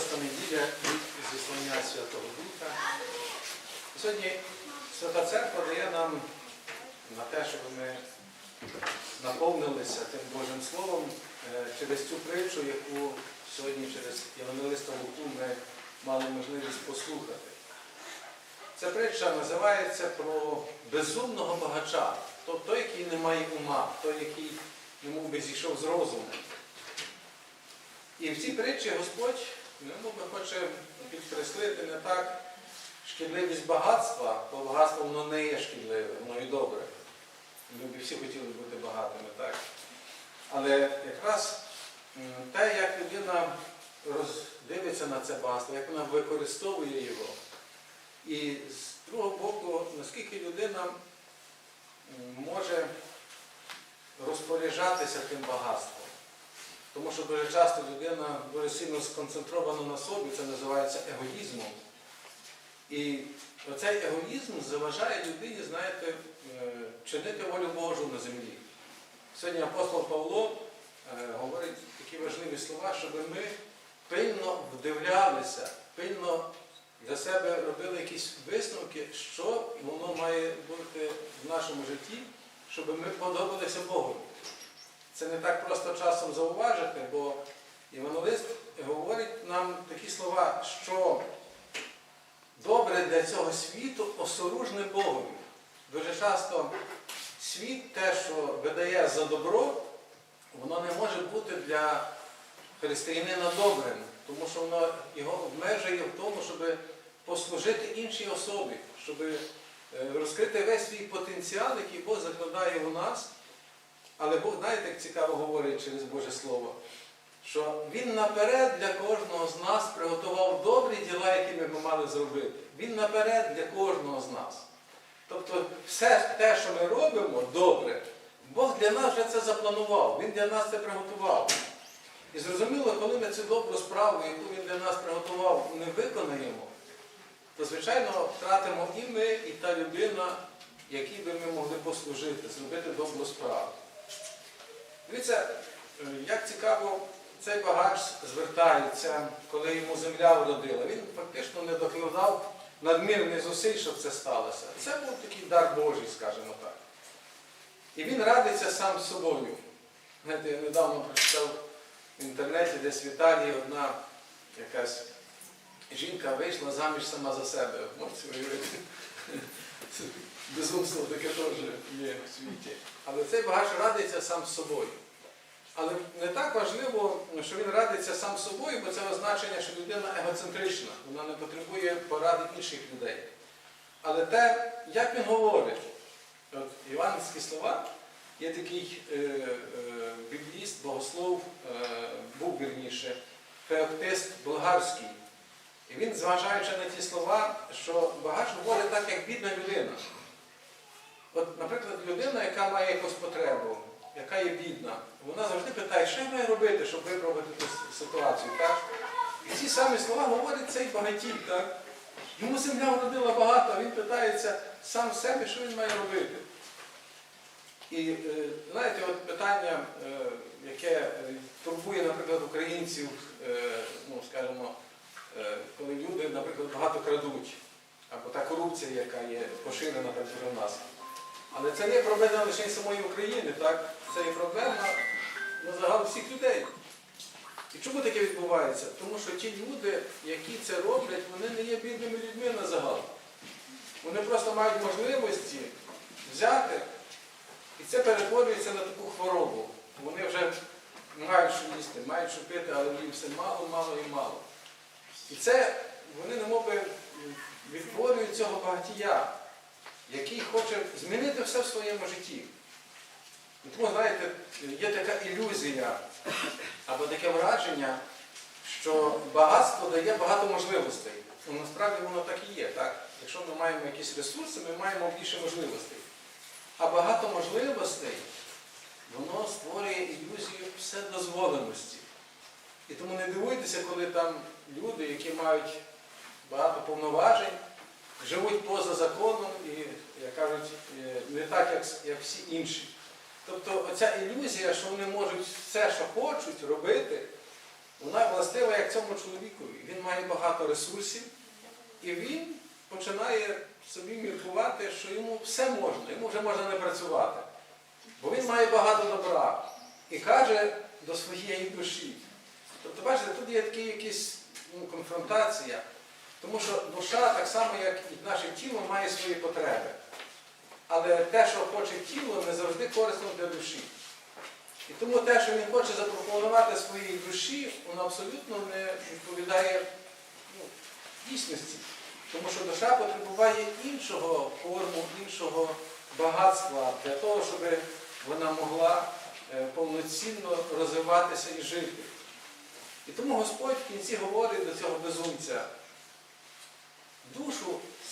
шоста неділя від зіслання Святого Духа. Сьогодні Свята Церква дає нам на те, щоб ми наповнилися тим Божим Словом е, через цю притчу, яку сьогодні через Євангелиста Луку ми мали можливість послухати. Ця притча називається про безумного багача, тобто той, який не має ума, той, який немов би зійшов з розуму. І в цій притчі Господь ну, би хоче підкреслити не так шкідливість багатства, бо багатство воно не є шкідливе, воно і добре. Ми б всі хотіли бути багатими, так? Але якраз те, як людина роздивиться на це багатство, як вона використовує його. І з другого боку, наскільки людина може розпоряджатися тим багатством. Тому що дуже часто людина дуже сильно сконцентрована на собі, це називається егоїзмом. І оцей егоїзм заважає людині, знаєте, е, чинити волю Божу на землі. Сьогодні апостол Павло е, говорить такі важливі слова, щоб ми пильно вдивлялися, пильно для себе робили якісь висновки, що воно має бути в нашому житті, щоб ми подобалися Богу. Це не так просто часом зауважити, бо Івангелист говорить нам такі слова, що добре для цього світу осоружне Богові. Дуже часто світ, те, що видає за добро, воно не може бути для християнина добрим, тому що воно його обмежує в тому, щоб послужити іншій особі, щоб е, розкрити весь свій потенціал, який Бог закладає у нас. Але Бог, знаєте, як цікаво говорить через Боже Слово, що Він наперед для кожного з нас приготував добрі діла, які ми мали зробити. Він наперед для кожного з нас. Тобто все те, що ми робимо добре, Бог для нас вже це запланував, Він для нас це приготував. І зрозуміло, коли ми цю добру справу, яку він для нас приготував, не виконаємо, то, звичайно, втратимо і ми, і та людина, якій би ми могли послужити, зробити добру справу. Дивіться, е, як цікаво, цей багач звертається, коли йому земля вродила. Він фактично не докладав надмірних зусиль, щоб це сталося. Це був такий дар Божий, скажімо так. І він радиться сам з собою. Знаєте, я недавно прочитав в інтернеті, десь в Італії одна якась жінка вийшла заміж сама за себе. Можете уявити? Безумство таке теж. Але цей багач радиться сам з собою. Але не так важливо, що він радиться сам з собою, бо це означення, що людина егоцентрична, вона не потребує поради інших людей. Але те, як він говорить, от іванські слова, є такий е, е, бібліст, богослов, е, був вірніше, феоктист болгарський. І він, зважаючи на ті слова, що багач говорить так, як бідна людина. От, наприклад, людина, яка має якусь потребу, яка є бідна, вона завжди питає, що я маю робити, щоб виправити ту ситуацію. Так? І ці самі слова говорить цей багатій. Так? Йому земля вродила багато, а він питається сам себе, що він має робити. І е, знаєте, от питання, е, яке турбує, наприклад, українців, е, ну, скажімо, коли люди, наприклад, багато крадуть, або та корупція, яка є поширена так у нас. Але це не проблема лише самої України, так? Це є проблема на загал всіх людей. І чому таке відбувається? Тому що ті люди, які це роблять, вони не є бідними людьми на загал. Вони просто мають можливості взяти, і це перетворюється на таку хворобу. Вони вже мають що їсти, мають що пити, але їм все мало, мало і мало. І це вони немоби відтворюють цього багатія, який хоче змінити все в своєму житті. Тому, знаєте, є така ілюзія або таке враження, що багатство дає багато можливостей. Ну, насправді воно так і є. Так? Якщо ми маємо якісь ресурси, ми маємо більше можливостей. А багато можливостей, воно створює ілюзію вседозволеності. І тому не дивуйтеся, коли там люди, які мають багато повноважень, живуть поза законом і, як кажуть, е, не так, як, як всі інші. Тобто оця ілюзія, що вони можуть все, що хочуть робити, вона властива як цьому чоловікові. Він має багато ресурсів, і він починає собі міркувати, що йому все можна, йому вже можна не працювати. Бо він має багато добра і каже до своєї душі. Тобто, бачите, тут є така якась ну, конфронтація, тому що душа, так само, як і наше тіло, має свої потреби. Але те, що хоче тіло, не завжди корисно для душі. І тому те, що він хоче запропонувати своїй душі, воно абсолютно не відповідає ну, дійсності. Тому що душа потребує іншого форму, іншого багатства для того, щоб вона могла е, повноцінно розвиватися і жити. І тому Господь в кінці говорить до цього безумця,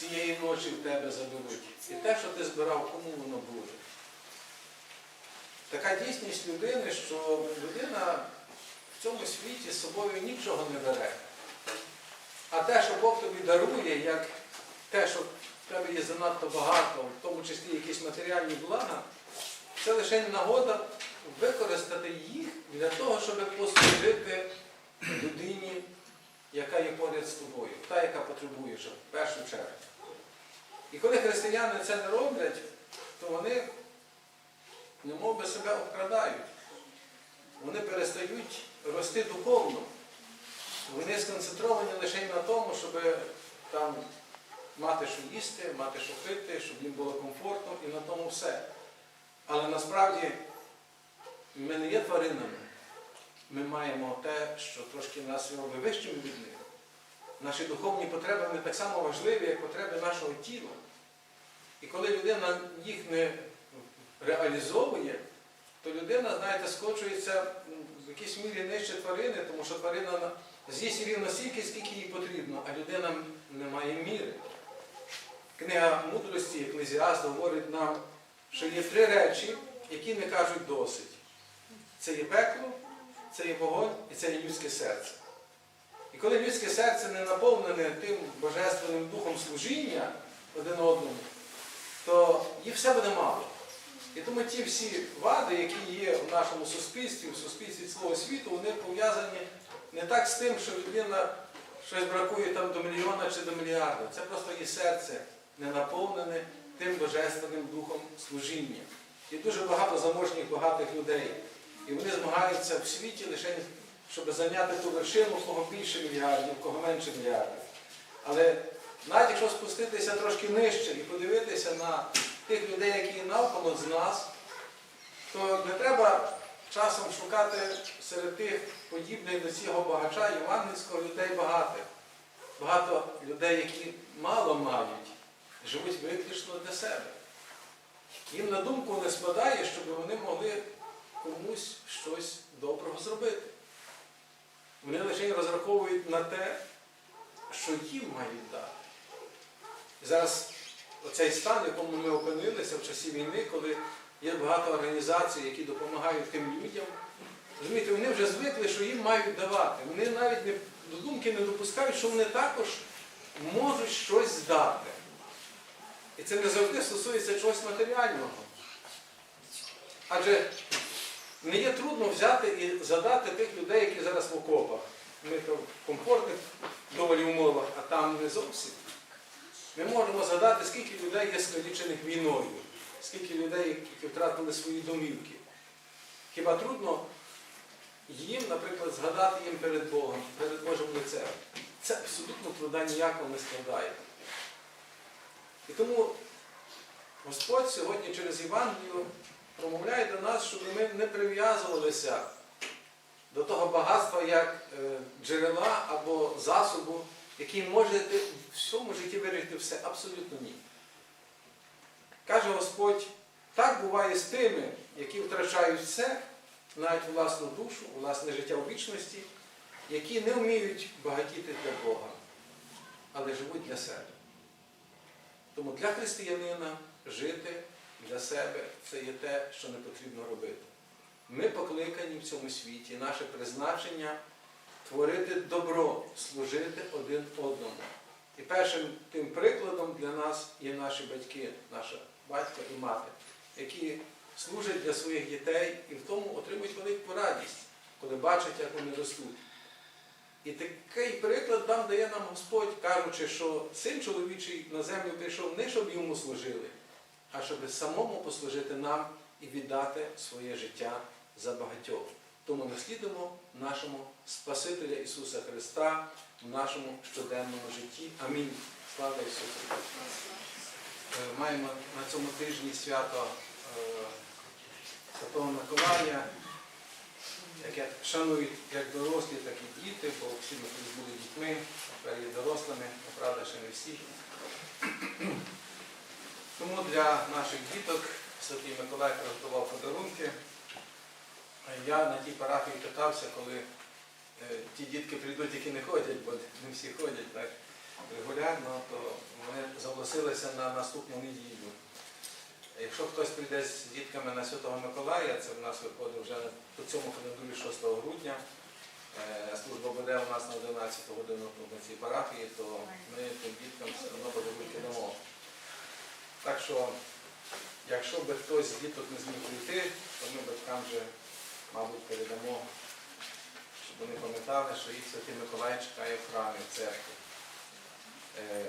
цієї ночі в тебе заберуть. І те, що ти збирав, кому воно буде. Така дійсність людини, що людина в цьому світі з собою нічого не бере. А те, що Бог тобі дарує, як те, що в тебе є занадто багато, в тому числі якісь матеріальні блага, це лише нагода використати їх для того, щоб послужити людині, яка є поряд з тобою, та, яка потребує вже, в першу чергу. І коли християни це не роблять, то вони немов би себе обкрадають. Вони перестають рости духовно. Вони сконцентровані лише на тому, щоб там мати що їсти, мати що пити, щоб їм було комфортно і на тому все. Але насправді ми не є тваринами. Ми маємо те, що трошки нас робить вищими від них. Наші духовні потреби вони так само важливі, як потреби нашого тіла. І коли людина їх не реалізовує, то людина, знаєте, скочується в якійсь мірі нижче тварини, тому що тварина з'їсть рівно стільки, скільки їй потрібно, а людина не має міри. Книга мудрості Еклезіаст говорить нам, що є три речі, які не кажуть досить. Це є пекло, це є вогонь і це є людське серце. І коли людське серце не наповнене тим божественним духом служіння один одному, то їх все буде мало. І тому ті всі вади, які є в нашому суспільстві, в суспільстві цілого світу, вони пов'язані не так з тим, що людина щось бракує там до мільйона чи до мільярда. Це просто її серце не наповнене тим божественним духом служіння. Є дуже багато заможних, багатих людей. І вони змагаються в світі лише, щоб зайняти ту вершину, у кого більше мільярдів, у кого менше мільярдів. Але навіть якщо спуститися трошки нижче і подивитися на тих людей, які навколо з нас, то не треба часом шукати серед тих подібних до цього багача євангельського людей багатих. Багато людей, які мало мають, живуть виключно для себе. Їм на думку не спадає, щоб вони могли комусь щось доброго зробити. Вони лише розраховують на те, що їм мають дати. І зараз оцей стан, в якому ми опинилися в часі війни, коли є багато організацій, які допомагають тим людям, розумієте, вони вже звикли, що їм мають давати. Вони навіть не, до думки не допускають, що вони також можуть щось здати. І це не завжди стосується чогось матеріального. Адже не є трудно взяти і задати тих людей, які зараз в окопах. Ми в комфортних доволі умовах, а там не зовсім. Ми можемо згадати, скільки людей є скалічених війною, скільки людей, які втратили свої домівки. Хіба трудно їм, наприклад, згадати їм перед Богом, перед Божим лицем? Це абсолютно труда ніякого не складає. І тому Господь сьогодні через Євангелію промовляє до нас, щоб ми не прив'язувалися до того багатства як е, джерела або засобу, який може в всьому житті вирішити все. Абсолютно ні. Каже Господь, так буває з тими, які втрачають все, навіть власну душу, власне життя у вічності, які не вміють багатіти для Бога, але живуть для себе. Тому для християнина жити для себе це є те, що не потрібно робити. Ми покликані в цьому світі, наше призначення творити добро, служити один одному. І першим тим прикладом для нас є наші батьки, наша батько і мати, які служать для своїх дітей і в тому отримують велику радість, коли бачать, як вони ростуть. І такий приклад нам дає нам Господь, кажучи, що син чоловічий на землю прийшов не щоб йому служили, а щоб самому послужити нам і віддати своє життя за багатьох. Тому ми слідуємо нашому Спасителя Ісуса Христа в нашому щоденному житті. Амінь. Слава Ісусу! Е, Маємо на цьому тижні свято е, Святого Миколая, яке шанують як дорослі, так і діти, бо всі ми колись були дітьми, тепер є дорослими, ну, правда, ще не всі. Тому для наших діток Святий Миколай приготував подарунки. Я на тій парафії питався, коли е, ті дітки прийдуть, які не ходять, бо не всі ходять так регулярно, то вони заголосилися на наступну неділю. Якщо хтось прийде з дітками на Святого Миколая, це в нас виходить вже по цьому календарю 6 грудня. е, Служба буде у нас на 11 годину на цій парафії, то ми тим діткам все одно подарунки дамо. Так що, якщо би хтось з діток не зміг прийти, то ми батькам вже, мабуть, передамо, щоб вони пам'ятали, що їх Святий Миколай чекає в храмі, в церкві. Е,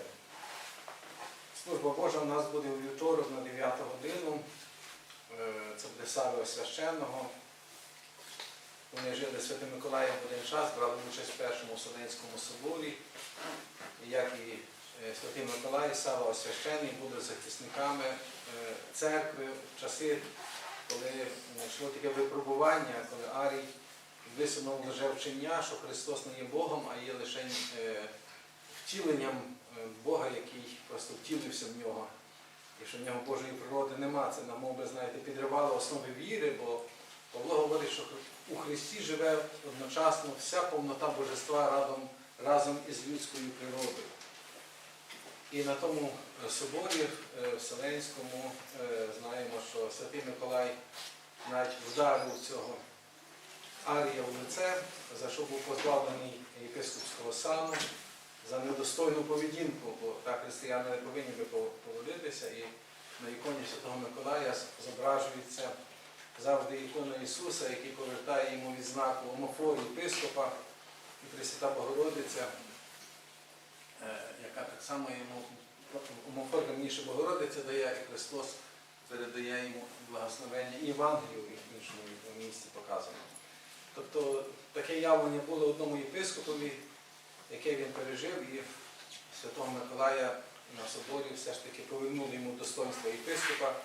Служба Божа у нас буде у вівторок на 9 годину. Е, Це буде Савіо священного. Вони жили Святим Миколаєм в один час, брали участь в першому Вселенському соборі. Як і е, Святий Миколай, Сава священний були захисниками церкви в часи, коли е, йшло таке випробування, коли Арій висунув лжевчення, що Христос не є Богом, а є лише е, втіленням е, Бога, який просто втілився в нього. І що в нього Божої природи нема. Це нам, би, знаєте, підривало основи віри, бо Павло говорить, що у Христі живе одночасно вся повнота Божества разом, разом із людською природою. І на тому соборі Вселенському Святий Миколай навіть вдарив цього Арія в лице, за що був позбавлений єпископського сану, за недостойну поведінку, бо так християни не повинні би поводитися. І на іконі Святого Миколая зображується завжди ікона Ісуса, який повертає йому відзнаку омофору єпископа і Пресвята Богородиця, е, яка так само йому омофор раніше Богородиця дає, і Христос передає йому благословення і Євангелію в іншому місці показано. Тобто таке явлення було одному єпископові, яке він пережив, і Святого Миколая на соборі все ж таки повернули йому достоинство єпископа.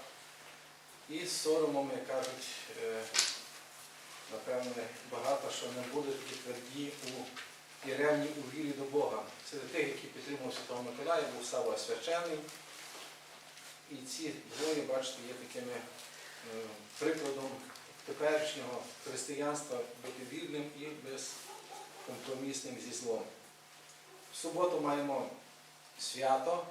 І соромом, як кажуть, е, напевне, багато що не були такі тверді у, і ревні у вірі до Бога. Серед тих, які підтримував Святого Миколая, був Сава Священний. І ці двоє, бачите, є такими е, прикладом теперішнього християнства бути вірним і безкомпромісним зі злом. В суботу маємо свято.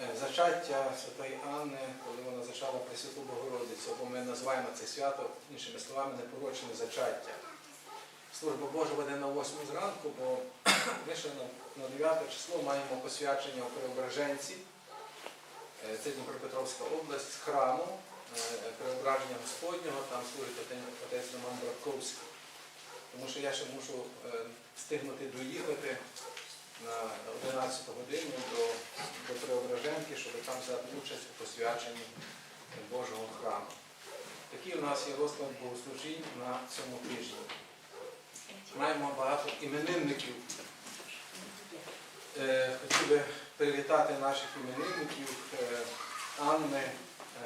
Е, Зачаття Святої Анни, коли вона зачала Пресвяту Богородицю, бо ми називаємо це свято, іншими словами, непорочне зачаття. Служба Божа веде на 8 зранку, бо ми ще на, на 9 число маємо посвячення у Преображенці. Е, Це Дніпропетровська область, з храму е, Преображення Господнього, там служить отець- Роман Братковський. Тому що я ще мушу е, встигнути доїхати на 11 годину до, до Преображенки, щоб там взяти участь у посвяченні Божого храму. Такий у нас є розклад богослужінь на цьому тижні. Маємо багато іменинників. Хотів би привітати наших іменинників е, Анни,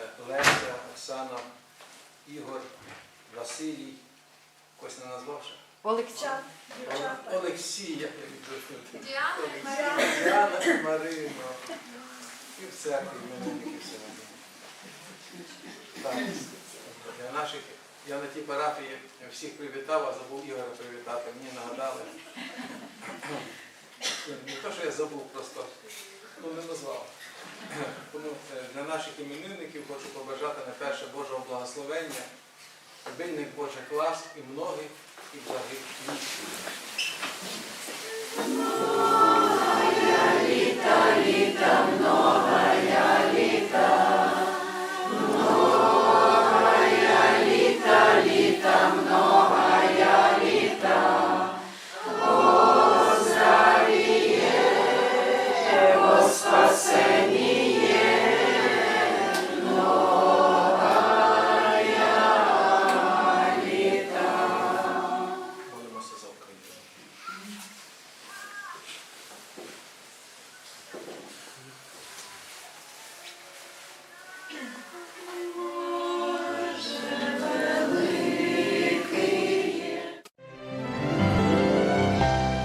е, Леся, Оксана, Ігор, Василій. Когось не назвав ще? Олексій. Олексій, як я відповідаю. Діана, Діана і Марина. І в церкві іменинники сьогодні. Так. Для наших, я на тій парафії всіх привітав, а забув Ігоря привітати. Мені нагадали. Не те, що я забув, просто ну, не назвав. Тому е, для наших іменинників хочу побажати на перше Божого благословення, обильних Божих ласк і многих і благих літ.